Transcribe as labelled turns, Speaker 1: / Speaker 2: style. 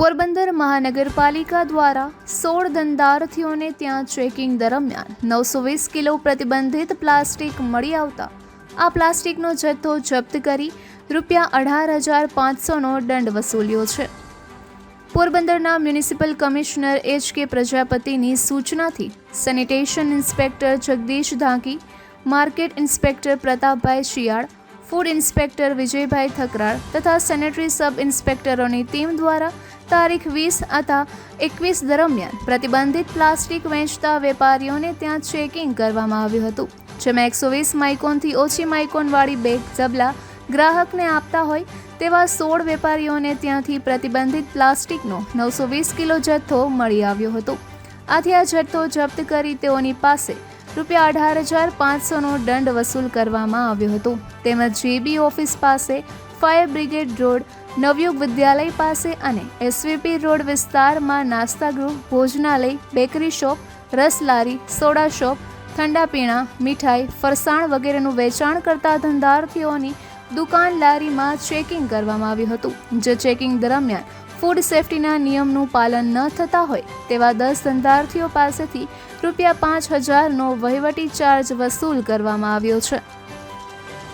Speaker 1: પોરબંદર મહાનગરપાલિકા દ્વારા સોળ ધંધાર્થીઓને ત્યાં ચેકિંગ દરમિયાન નવસો વીસ કિલો પ્રતિબંધિત પ્લાસ્ટિક મળી આવતા. આ પ્લાસ્ટિકનો જથ્થો જપ્ત કરી રૂપિયા અઢાર હજાર પાંચસોનો દંડ વસૂલ્યો છે. પોરબંદરના મ્યુનિસિપલ કમિશનર એચ કે પ્રજાપતિની સૂચનાથી sanitation inspector Jagdish Dhanki, market inspector Pratapbhai Shiyal, food inspector Vijaybhai Thakral તથા સેનેટરી સબ ઇન્સ્પેક્ટરોની ટીમ દ્વારા તારીખ વીસ અથવા એકવીસ દરમિયાન પ્રતિબંધિત પ્લાસ્ટિક વેચતા વેપારીઓને ત્યાં ચેકિંગ કરવામાં આવ્યું હતું, જેમાં એકસો વીસ માઇકોનથી ઓછી માઇકોનવાળી બેગ ઝબલા ગ્રાહકને આપતા હોય તેવા સોળ વેપારીઓને ત્યાંથી પ્રતિબંધિત પ્લાસ્ટિકનો નવસો વીસ કિલો જથ્થો મળી આવ્યો હતો. આથી આ જથ્થો જપ્ત કરી તેઓની પાસે રૂપિયા અઢાર હજાર પાંચસોનો દંડ વસૂલ કરવામાં આવ્યો હતો. તેમજ જીબી ઓફિસ પાસે fire brigade road, Navyug Vidyalaya પાસે અને એસવીપી રોડ વિસ્તારમાં નાસ્તાગૃહ ભોજનાલય, બેકરી શોપ, રસલારી, સોડા શોપ ઠંડા પીણા મીઠાઈ, ફરસાણ વગેરેનું વેચાણ કરતા ધંધાર્થીઓની દુકાન લારીમાં ચેકિંગ કરવામાં આવ્યું હતું, જે ચેકિંગ દરમિયાન ફૂડ સેફ્ટીના નિયમનું પાલન ન થતા હોય તેવા દસ ધંધાર્થીઓ પાસેથી રૂપિયા પાંચ હજારનો વહીવટી ચાર્જ વસૂલ કરવામાં આવ્યો છે.